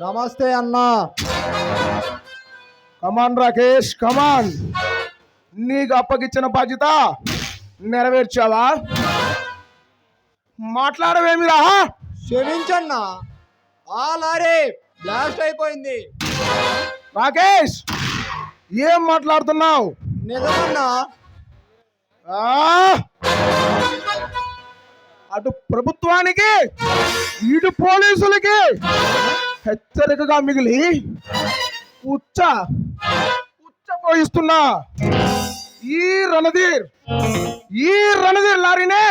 నమస్తే అన్నా. Come on Rakesh come on. నీకు అప్పగిచ్చిన బాధ్యత నెరవేర్చావా? మాట్లాడవేమిరా? క్షమించన్నా. ఆ లారీ బ్లాస్ట్ అయిపోయింది. రాకేష్ ఏం మాట్లాడుతున్నావు? నిజమన్నా! అటు ప్రభుత్వానికి ఇటు పోలీసులకి. హెచ్చరికగా మిగిలి ఉచ్చ ఉచ్చపోయిస్తున్నా ఈ రణధీర్ ఈ రణధీర్ లారీనే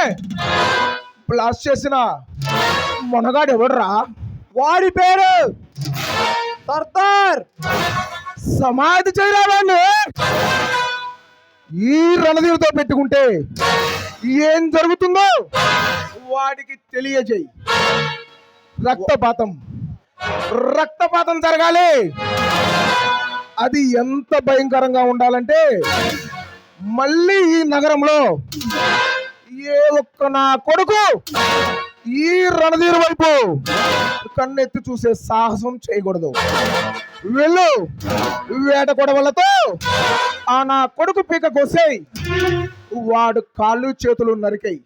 బ్లాస్ట్ చేసిన మొనగాడు ఎవడ్రా? వాడి పేరు సర్దార్ సమాధి చేయరావాన్ని ఈ రణధీరుతో పెట్టుకుంటే ఏం జరుగుతుందో వాడికి తెలియజేయి. రక్తపాతం. రక్తపాతం జరగాలి. అది ఎంత భయంకరంగా ఉండాలంటే మళ్ళీ ఈ నగరంలో ఏ ఒక్క నా కొడుకు ఈ రణధీరు వైపు కన్నెత్తి చూసే సాహసం చేయకూడదు. వెళ్ళు వేట కొడవలతో ఆ నా కొడుకు పీక కోసేయి. వాడు కాళ్ళు చేతులు నరికాయి.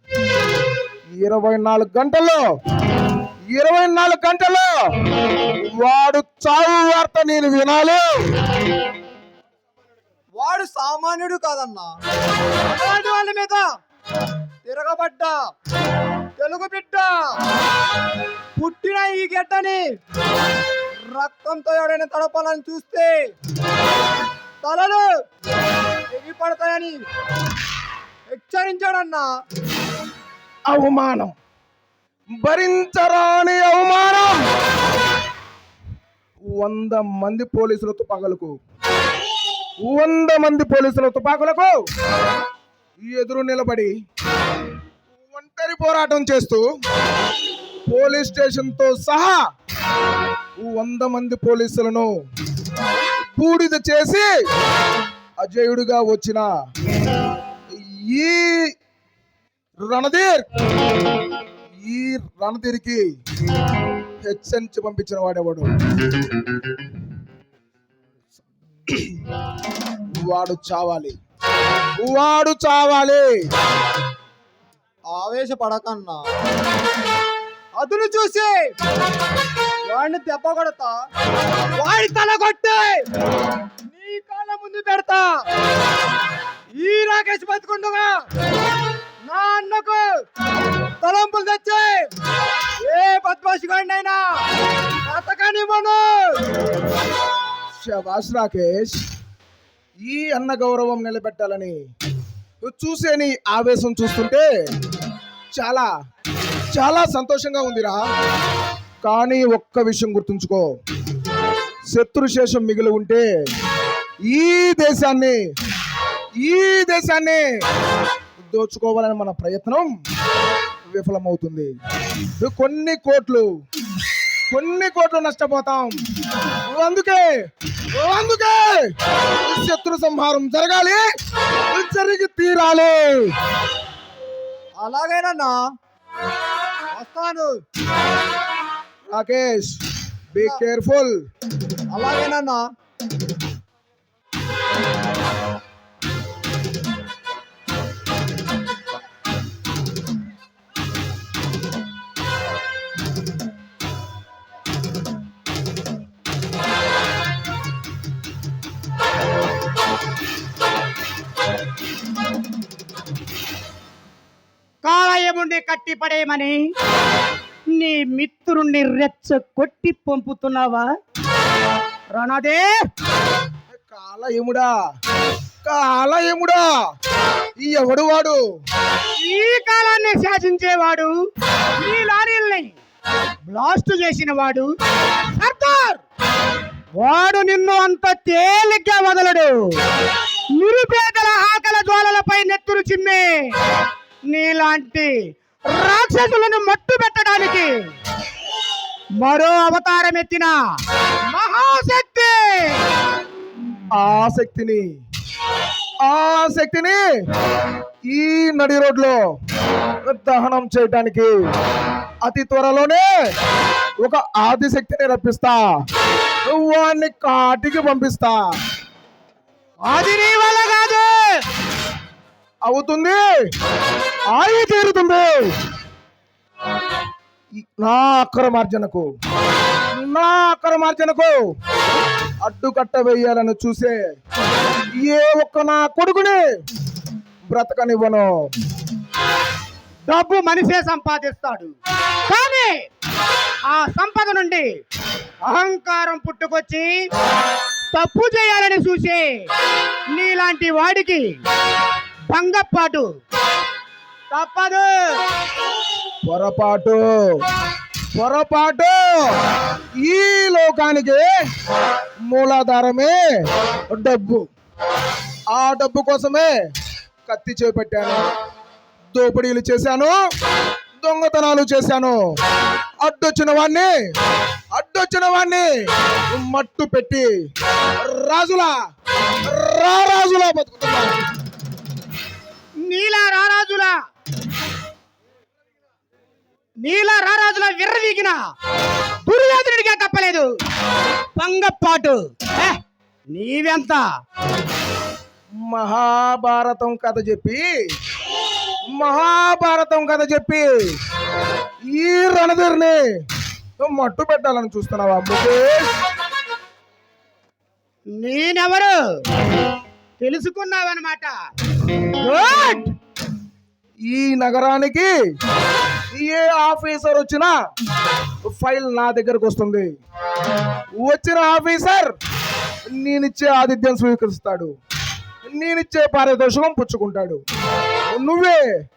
ఇరవై నాలుగు గంటల్లో ఇరవై నాలుగు గంటల్లో వాడు చావు వార్త నేను వినాలి. వాడు సామాన్యుడు కాదన్నా. అలాంటి వాళ్ళ మీద తిరగబడ్డ. తెలుగు బిడ్డ పుట్టిన ఈ గెడ్డని రక్తంతో ఎవడైనా తడపాలని చూస్తే తలలు ఎగిపడతాయని హెచ్చరించాడన్నా. అవమానం. భరించరాని అవమానం. వంద మంది పోలీసుల తుపాకులకు. వంద మంది పోలీసుల తుపాకులకు ఎదురు నిలబడి ఒంటరి పోరాటం చేస్తూ పోలీస్ స్టేషన్తో సహా వంద మంది పోలీసులను బూడిద చేసి అజయుడిగా వచ్చిన ఈ రణధీర్ ఈ రణధీర్కి హెచ్చరించి పంపించిన వాడేవాడు? వాడు చావాలి. వాడు చావాలి. ఆవేశపడకన్నా. అదును చూసి వాడిని దెబ్బ కొడతా. వాడి తల కొట్టే నీ కాళ్ళ ముందు పెడతా. ఈ రాకేష్ బతుకుండగా. నా అన్నకు తలంపులు తెచ్చి ఏ బద్మాషి గాడినైనా బతకనివ్వను రాకేష్ ఈ అన్న గౌరవం నిలబెట్టాలని చూసే నీ ఆవేశం చూస్తుంటే చాలా చాలా సంతోషంగా ఉందిరా. కానీ ఒక్క విషయం గుర్తుంచుకో. శత్రు శేషం మిగిలి ఉంటే ఈ దేశాన్ని ఈ దేశాన్ని దోచుకోవాలని మన ప్రయత్నం విఫలమవుతుంది. కొన్ని కోట్లు కొన్ని కోట్లు నష్టపోతాం. అందుకే అందుకే శత్రు సంహారం జరగాలి జరిగి తీరాలి. అలాగేనన్నా వస్తాను. రాకేష్ బీ కేర్ఫుల్ అలాగేనన్నా కాళయముండి కట్టి పడేయమని నీ మిత్రుణ్ణి రెచ్చ కొట్టి పంపుతున్నావా? రణదే కాల ఎముడా కాల ఎముడా ఈ ఎవడు వాడు? ఈ కాలాన్ని శాసించేవాడు ఈ లారీల్ని బ్లాస్ట్ చేసిన వాడు సర్దార్! వాడు నిన్ను అంత తేలిగ్గా వదలడు. నిరుపేదల ఆకల జ్వాలలపై నెత్తురు చిమ్మే నీలాంటి రాక్షసులను మట్టు పెట్టడానికి మరో అవతారం ఎత్తిన మహాశక్తి. ఆసక్తిని ఆసక్తిని ఈ నడి రోడ్లో దహనం చేయటానికి అతి త్వరలోనే ఒక ఆదిశక్తిని రప్పిస్తా. వాణ్ణి కాటికి పంపిస్తా. అది నీ వల్ల కాదు. అవుతుంది. ఆయి తీరుతుంది నా అక్రమార్జనకు నా అక్రమార్జనకు అడ్డుకట్ట వేయాలని చూసే ఏ ఒక్క నా కొడుకుని బ్రతకనివ్వను. డబ్బు మనిషే సంపాదిస్తాడు. కానీ ఆ సంపద నుండి అహంకారం పుట్టుకొచ్చి తప్పు చేయాలని చూసే నీలాంటి వాడికి భంగపాటు తప్పదు. పొరపాటు. పొరపాటు. ఈ లోకానికి మూలాధారమే డబ్బు. ఆ డబ్బు కోసమే కత్తి చేపట్టాను. దోపిడీలు చేశాను. దొంగతనాలు చేశాను. అడ్డొచ్చిన వాణ్ణి అడ్డొచ్చిన వాణ్ణి మట్టు పెట్టి రాజులా రారాజులా బతుకుతున్నాను. నీలా రారాజులా. నీలా రారాజుల విర్రవీగిన దుర్యోధనుడిగా తప్పలేదు పంగపాటు. నీవెంత? మహాభారతం కథ చెప్పి మహాభారతం కథ చెప్పి ఈ రణధీర్ని మట్టు పెట్టాలని చూస్తున్నావా ముఖేష్? నేనెవరు? తెలుసుకున్నావన్నమాట. ఈ నగరానికి ఏ ఆఫీసర్ వచ్చినా ఫైల్ నా దగ్గరకు వస్తుంది. వచ్చిన ఆఫీసర్ నేనిచ్చే ఆతిథ్యం స్వీకరిస్తాడు. నేనిచ్చే పారితోషికం పుచ్చుకుంటాడు. నువ్వే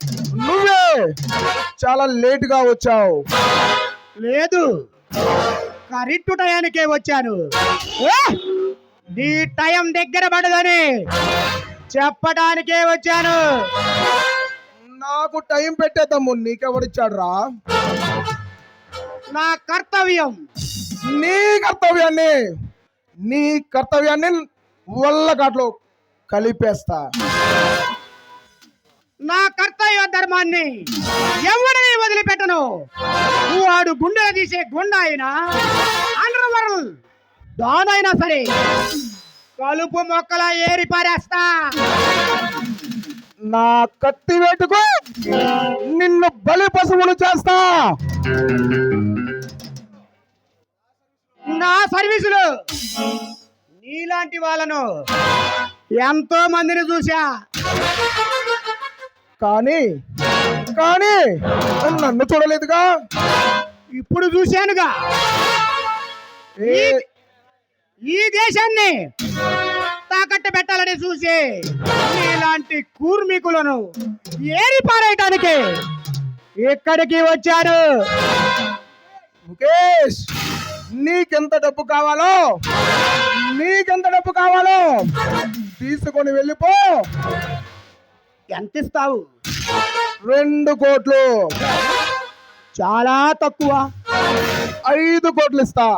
నువ్వే చాలా లేటుగా వచ్చావు. లేదు. కరెక్ట్ టయానికే వచ్చాను. నీ టైం దగ్గర పడదని చెప్పడానికే వచ్చాను. నాకు టైం పెట్టే తమ్ముడు నీకెవడిచ్చాడు రా నా కర్తవ్యం. నీ కర్తవ్యాన్ని నీ కర్తవ్యాన్ని వల్లకాట్లో కలిపేస్తా. నా కర్తవ్య ధర్మాన్ని ఎవరిని వదిలిపెట్టను? వాడు గుండెలు తీసే గుండా అయినా అండర్వరల్ దానైనా సరే కలుపు మొక్కల ఏరి పారేస్తా. నా కత్తి వేటుకు నిన్ను బలి పశువులు చేస్తా. నా సర్వీసులు. నీలాంటి వాళ్ళను ఎంతో మందిని చూసా కానీ కానీ నన్ను చూడలేదుగా. ఇప్పుడు చూశానుగా. ఈ దేశాన్ని తాకట్టు పెట్టాలని చూసి ఇలాంటి కూర్మికులను ఏరి పారేయటానికి ఇక్కడికి వచ్చారు ముఖేష్ నీకెంత డబ్బు కావాలో నీకెంత డబ్బు కావాలో తీసుకొని వెళ్ళిపో. ఎంత ఇస్తావు రెండు కోట్లు. చాలా తక్కువ. ఐదు కోట్లు ఇస్తా.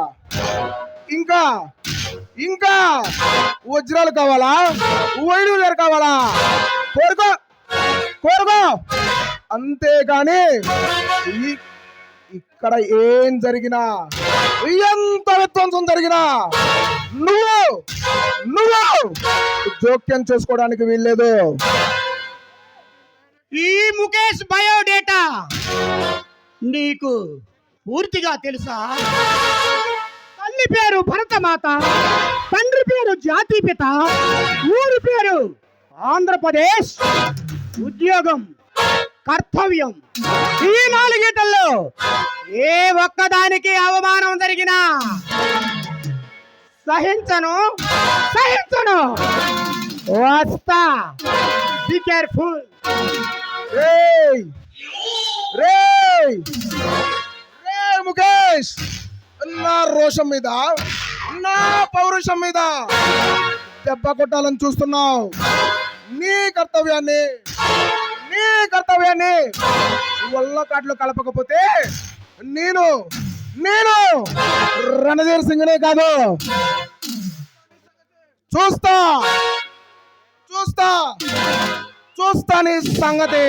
ఇంకా ఇంకా వజ్రాలు కావాలా? వైడూర్యాలు కావాలా? కోరుకో కోరుకో. అంతేగాని ఇక్కడ ఏం జరిగినా ఎంత విధ్వంసం జరిగినా నువ్వు నువ్వు జోక్యం చేసుకోవడానికి వీల్లేదు. ఈ ముఖేష్ బయోడేటా నీకు పూర్తిగా తెలుసా? తల్లి పేరు భరతమాత తండ్రి పేరు జాతి పిత ఊరి పేరు ఆంధ్రప్రదేశ్. ఉద్యోగం కర్తవ్యం. ఈ నాలుగేటల్లో ఏ ఒక్కదానికి అవమానం జరిగినా సహించను సహించను. వస్తా. బి కేర్ఫుల్ రే రే రే ముఖేష్. నా రోషం మీద నా పౌరుషం మీద దెబ్బ కొట్టాలని చూస్తున్నావు. నీ కర్తవ్యాన్ని నీ కర్తవ్యాన్ని వల్ల కాట్లు కలపకపోతే నేను నేను రణధీర్ సింగ్నే కాదు. చూస్తా చూస్తా చూస్తా నీ సంగతి.